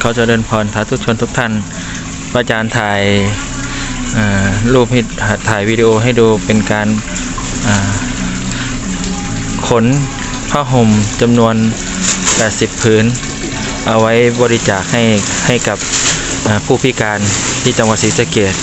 เขาจะเดินพรสาธุชนทุกท่านพระอาจารย์ถ่ายรูปให้ถ่ายวิดีโอให้ดูเป็นการขนผ้าห่มจำนวน 80 ผืน เอาไว้บริจาคให้ให้กับผู้พิการที่จังหวัดศรีสะเกษ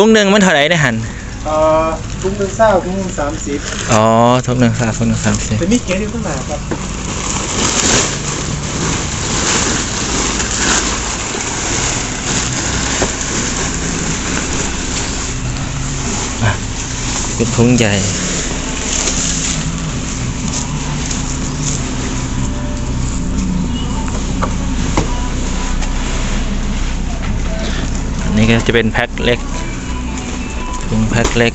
ถุงหนึ่งมันเท่าไหร่นะหันเอ่อทุ่งหนึ่งเศร้าทุ่งหนึ่งสามสิบอ๋อถุงหนึ่งสามถุงหนึ่งสามสิบจะมีเกียร์อยู่ข้างหน้าครับเป็นถุงใหญ่อันนี้ก็จะเป็นแพ็คเล็กถุงแพ็คเล็ก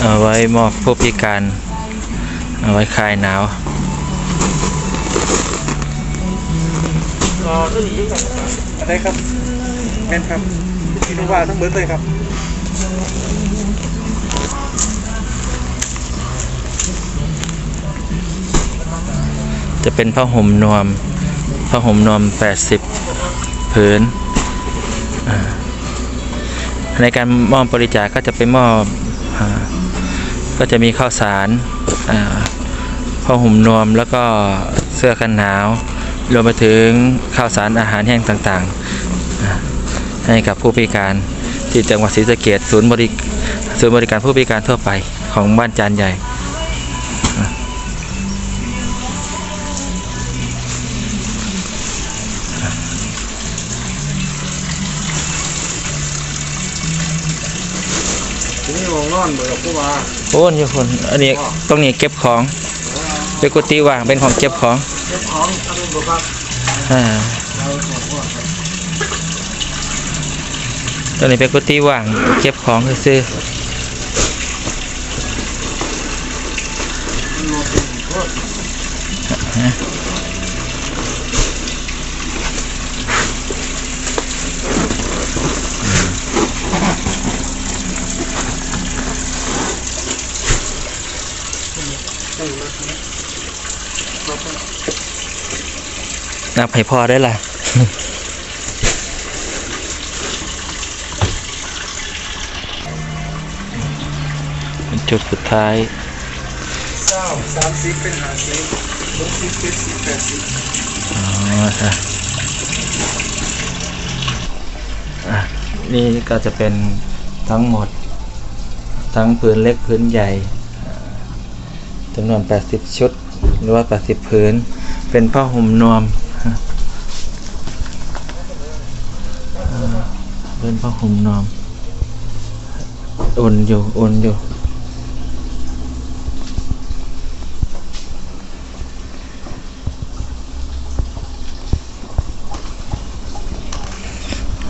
เอาไว้มอบผู้พิการ เอาไว้คลายหนาวอะไรครับแมนครับที่รู้ว่าทั้งเบิร์ดเลยครับจะเป็นผ้าห่มนวมผ้าห่มนวม 80 ผืนอ่า ในการมอบบริจาคก็จะไปมอบอก็จะมีข้าวสารผ้าห่มนวมแล้วก็เสื้อกันหนาว รวมไปถึงข้าวสารอาหารแห้งต่างๆ ให้กับผู้พิการที่จังหวัดศรีสะเกดศูนย์บริศูนย์บริการผู้พิการทั่วไปของบ้านจานใหญ่ องนอนเหมือนกับผู้ว่าโอ้นี่คนอันนี้ตรงนี้เก็บของเป็นกุฏิว่างเป็นของเก็บของเจ้าของทำบุญครับอ่าเราขอโทษครับตรงนี้เป็นกุฏิว่างเก็บของซื้อมันรวมเป็นโทษได้ไหมครับ นับให้พอได้ล่ะเป็นจุดสุดท้ายเศร้าสามสิบเป็นห้าสิบหกสิบเจ็ดสิบแปดสิบอ๋อค่ะอะนี่ก็จะเป็นทั้งหมด ทั้งพื้นเล็กพื้นใหญ่อ่าจำนวน 80 ชุด หรือว่า 80 พื้น เป็นผ้าห่มนวมอ่า เป็นผ้าห่มนอมอุ่นอยู่อุ่นอยู่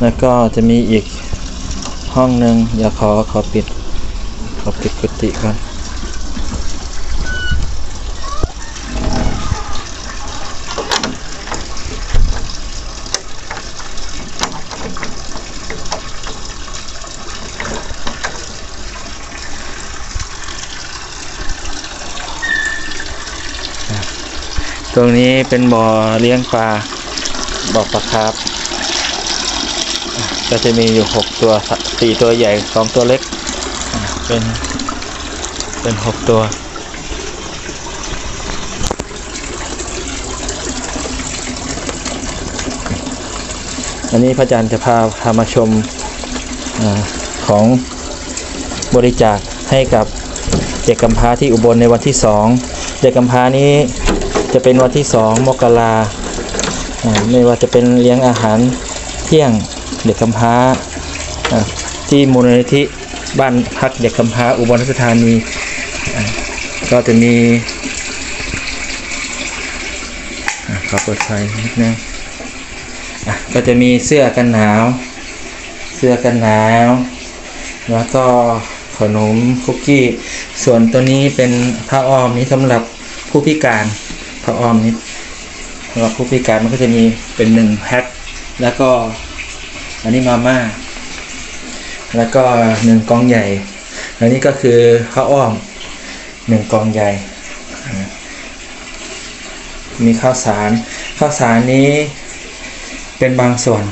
แล้วก็จะมีอีกห้องหนึ่งอย่าขอขอปิด ขอปิดกุฏิก่อน ตรงนี้เป็นบ่อเลี้ยงปลาบ่อปลาคาร์ฟก็จะมีอยู่หกตัวสี่ตัวใหญ่สองตัวเล็ก เป็นเป็นหกตัวอันนี้พระอาจารย์จะพาพามาชมอของบริจาคให้กับเด็กกำพร้าที่อุบลในวันที่สองเด็กกำพร้านี้ จะเป็นวันที่สองมกราอ่าไม่ว่าจะเป็นเลี้ยงอาหารเที่ยงเด็กกำพร้าที่มูลนิธิบ้านพักเด็กกำพร้าอุบลราชธานีก็จะมีขอเปิดไฟนิดนึงก็จะมีเสื้อกันหนาว เสื้อกันหนาว แล้วก็ขนมคุกกี้ ส่วนตัวนี้เป็นผ้าอ้อมนี้สำหรับผู้พิการ ผ้าอ้อมนี้ำหรับผู้พิการมันก็จะมีเป็นหนึ่งแพ็คแล้วก็อันนี้มาม่า แล้วก็หนึ่งกองใหญ่ อันนี้ก็คือข้าวอ้อมหนึ่งกองใหญ่ มีข้าวสาร ข้าวสารนี้เป็นบางส่วน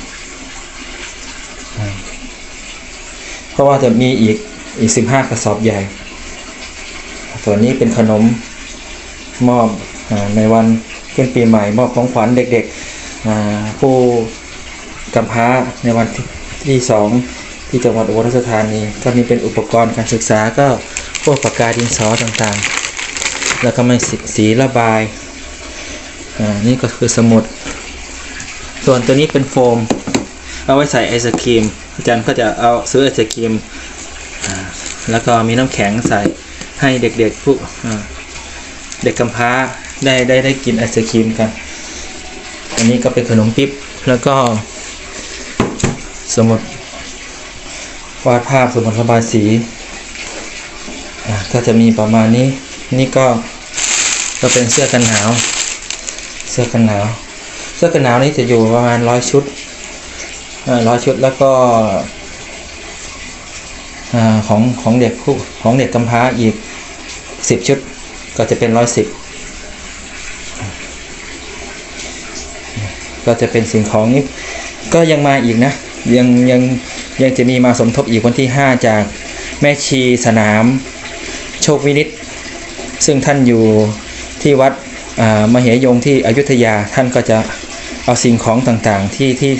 เพราะว่าจะมีอีกอีกสิบห้ากระสอบใหญ่ ส่วนนี้เป็นขนมมอบอ ในวันขึ้นปีใหม่มอบของขวัญเด็กๆผู้กำพร้าในวันที่สองที่จังหวัดอุบลราชธานีก็มีเป็นอุปกรณ์การศึกษาก็พวกปากกาดินสอต่างๆ แล้วก็ไม่สีระบายอ่านี่ก็คือสมุด ส่วนตัวนี้เป็นโฟม เอาไว้ใส่ไอศครีมอาจารย์ก็จะเอาซื้อไอศครีมแล้วก็มีน้ำแข็งใส่ให้เด็กๆผู้เด็กกำพร้า ได้ได้ได้กินไอศครีมกัน อันนี้ก็เป็นขนมปิ๊บ แล้วก็ สมุดวาดภาพสมุดระบายสีอ่าก็จะมีประมาณนี้ นี่ก็ก็เป็นเสื้อกันหนาว เสื้อกันหนาว เสื้อกันหนาวนี้จะอยู่ประมาณร้อยชุดร้อยชุดแล้วก็อ่าของของเด็กผู้ของเด็กกำพร้าอีกสิบชุดก็จะเป็นร้อยสิบ ก็จะเป็นสิ่งของนี้ก็ยังมาอีกนะ ยังยังยังจะมีมาสมทบอีกวันที่ 5 จากแม่ชีสนาม โชควินิต ซึ่งท่านอยู่ที่วัดมเหยงที่อยุธยาท่านก็จะเอาสิ่งของต่างๆ ที่ที่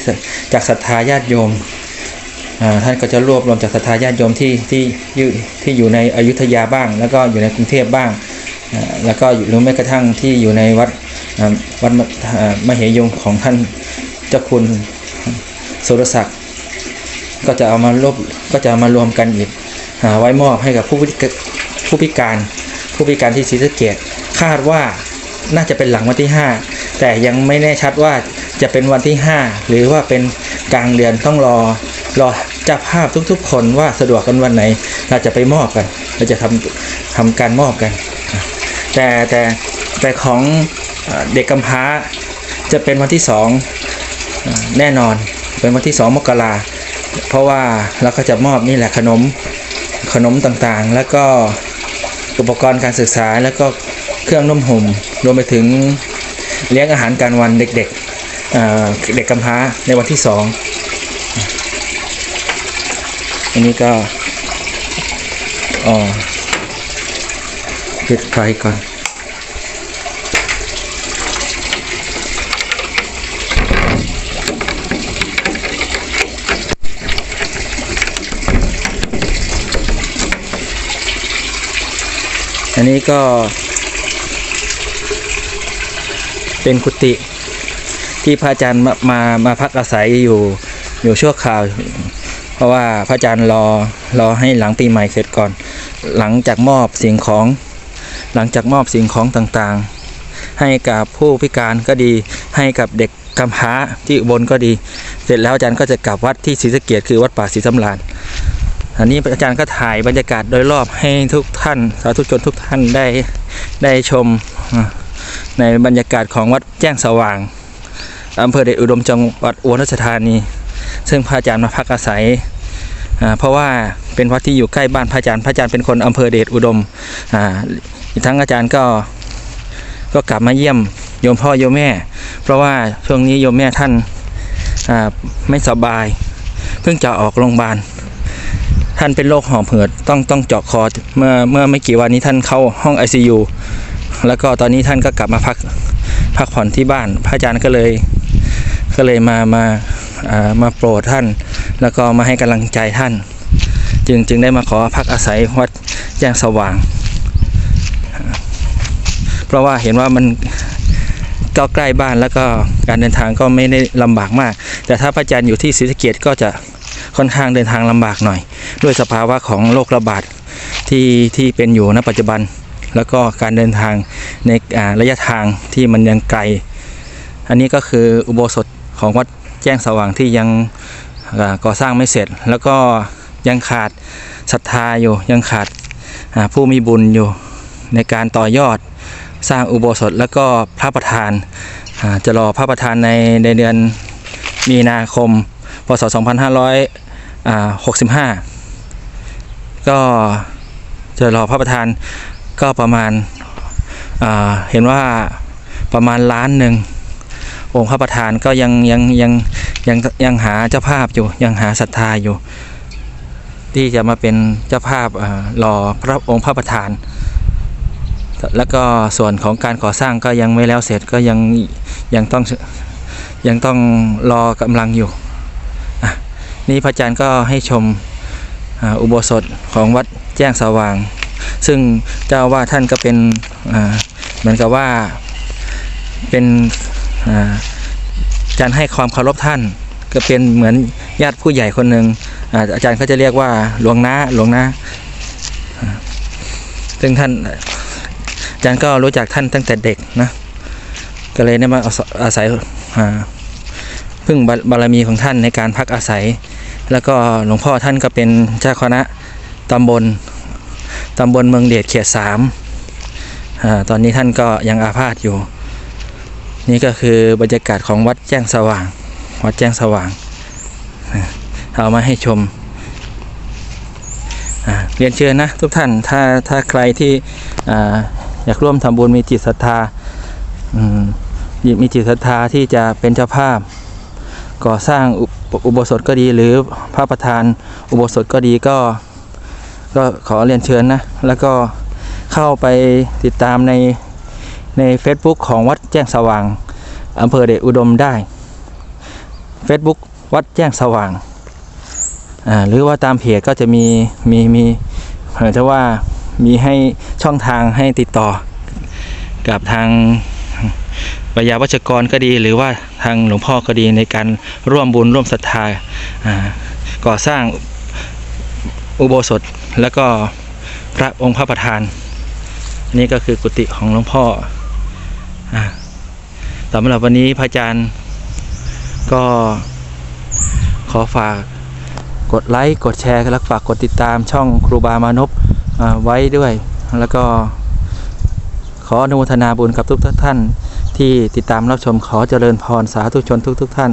จากศรัทธาญาติโยมท่านก็จะรวบรวมจากศรัทธาญาติโยมที่ที่อยู่ที่อยู่ในอยุธยาบ้าง แล้วก็อยู่ในกรุงเทพบ้าง แล้วก็อยู่หรือแม้กระทั่งที่อยู่ในวัด วัดมาเหยงของท่านเจ้าคุณสุรศักดิ์ก็จะเอามารวบก็จะเอามารวมกันอีกอ่าไว้มอบให้กับผู้พิกผู้พิการ ผู้พิการที่ศรีสะเกดคาดว่าน่าจะเป็นหลังวันที่ 5 แต่ยังไม่แน่ชัดว่าจะเป็นวันที่ 5 หรือว่าเป็นกลางเดือนต้องรอรอจับภาพทุกๆ คนว่าสะดวกกันวันไหน เราจะไปมอบกัน เราจะทำทำการมอบกัน แต่แต่แต่ของ เด็กกำพร้าจะเป็นวันที่สองแน่นอนเป็นวันที่สองมกราเพราะว่าเราก็จะมอบนี่แหละขนมขนมต่างๆ แล้วก็อุปกรณ์การศึกษาแล้วก็เครื่องนุ่มห่มรวมไปถึงเลี้ยงอาหารการวันเด็กๆเอ่อเด็กกำพร้าในวันที่สองอันนี้ก็อ๋อปิดไฟก่อน อันนี้ก็ เป็นกุฏิที่พระอาจารย์มามามาพักอาศัยอยู่อยู่ชั่วคราว เพราะว่าพระอาจารย์รอรอให้หลังปีใหม่เสร็จก่อน หลังจากมอบสิ่งของ หลังจากมอบสิ่งของต่างๆ ให้กับผู้พิการก็ดีให้กับเด็กกำพร้าที่บลก็ดี เสร็จแล้วอาจารย์ก็จะกลับวัดที่ศรีสะเกียดคือวัดป่าศรีสำราญ อันนี้อาจารย์ก็ถ่ายบรรยากาศโดยรอบให้ทุกท่านสาธุชนทุกท่านได้ได้ชมในบรรยากาศของวัดแจ้งสว่างอำเภอเดชอุดมจังหวัดอุบลราชธานี ซึ่งพระอาจารย์มาพักอาศัย เพราะว่าเป็นวัดที่อยู่ใกล้บ้านพระอาจารย์ พระอาจารย์เป็นคนอำเภอเดชอุดมอีกทั้งอาจารย์ก็ก็กลับมาเยี่ยมโยมพ่อโยมแม่ เพราะว่าช่วงนี้โยมแม่ท่านไม่สบาย เพิ่งจะออกโรงพยาบาล ท่านเป็นโรคหอบหืดต้องต้องเจาะคอเมื่อเมื่อไม่กี่วันนี้ท่านเข้าห้อง ICU แล้วก็ตอนนี้ท่านก็กลับมาพักพักผ่อนที่บ้าน พระอาจารย์ก็เลยก็เลยมามาอ่ามาโปรดท่าน แล้วก็มาให้กำลังใจท่าน จึงจึงได้มาขอพักอาศัยวัดแจ้งสว่าง เพราะว่าเห็นว่ามันก็ใกล้บ้านแล้วก็การเดินทางก็ไม่ได้ลำบากมาก แต่ถ้าพระอาจารย์อยู่ที่ศรีสะเกดก็จะ ค่อนข้างเดินทางลำบากหน่อย ด้วยสภาวะของโรคระบาดที่ที่เป็นอยู่ณปัจจุบัน แล้วก็การเดินทางในระยะทางที่มันยังไกล อันนี้ก็คืออุโบสถของวัดแจ้งสว่างที่ยังก่อสร้างไม่เสร็จ แล้วก็ยังขาดศรัทธาอยู่ยังขาดผู้มีบุญอยู่ในการต่อยอดสร้างอุโบสถแล้วก็พระประธานจะรอพระประธานในในเดือนมีนาคม พศ 2500 65ก็จะรอพระประธานก็ประมาณาเห็นว่าประมาณล้านหนึ่งองค์พระประธานก็ยังยังยังยังยังหาเจ้าภาพอยู่ยังหาศรัทธาอยู่ ที่จะมาเป็นเจ้าภาพรอพระองค์พระประธาน แล้วก็ส่วนของการก่อสร้างก็ยังไม่แล้วเสร็จก็ยังยังต้องยังต้องรอกำลังอยู่ นี่พระอาจารย์ก็ให้ชมอุโบสถของวัดแจ้งสว่าง ซึ่งเจ้าว่าท่านก็เป็นเหมือนกับว่าเป็นอาจารย์ให้ความเคารพท่าน ก็เป็นเหมือนญาติผู้ใหญ่คนหนึ่งอาจารย์ก็จะเรียกว่าหลวงน้าหลวงน้าซึ่งท่านอาจารย์ก็รู้จักท่านตั้งแต่เด็กนะก็เลยได้มาอาศัยพึ่งบารบารมีของท่านในการพักอาศัย แล้วก็หลวงพ่อท่านก็เป็นเจ้าคณะตำบลตำบลเมืองเดชเขตสามตอนนี้ท่านก็ยังอาพาธอยู่ นี่ก็คือบรรยากาศของวัดแจ้งสว่าง วัดแจ้งสว่าง เอามาให้ชม เรียนเชิญนะทุกท่าน ถ้าถ้าใครที่ออยากร่วมทำบุญมีจิตศรัทธามมีจิตศรัทธาที่จะเป็นเจ้าภาพ ก่อสร้างอุป อุโบสถก็ดีหรือพระประธานอุโบสถก็ดีก็ ก็ขอเรียนเชิญนะ แล้วก็เข้าไปติดตามในใน Facebook ของวัดแจ้งสว่างอำเภอเดชอุดมได้ Facebook วัดแจ้งสว่างอ่าหรือว่าตามเพจก็จะมีมีมีเหมือนจะว่ามีให้ช่องทางให้ติดต่อกับทาง ปยาวัชกรก็ดี หรือว่าทางหลวงพ่อก็ดีในการร่วมบุญร่วมศรัทธาก่อสร้างอุโบสถแล้วก็พระองค์พระประธาน นี่ก็คือกุฏิของหลวงพ่ออสำหรับวันนี้พระอาจารย์ก็ขอฝากกดไลค์กดแชร์และฝากกดติดตามช่องครูบามานพไว้ด้วย แล้วก็ขออนุโมทนาบุญกับทุกท่าน ที่ติดตามรับชมขอเจริญพรสาธุชนทุก ๆทท่าน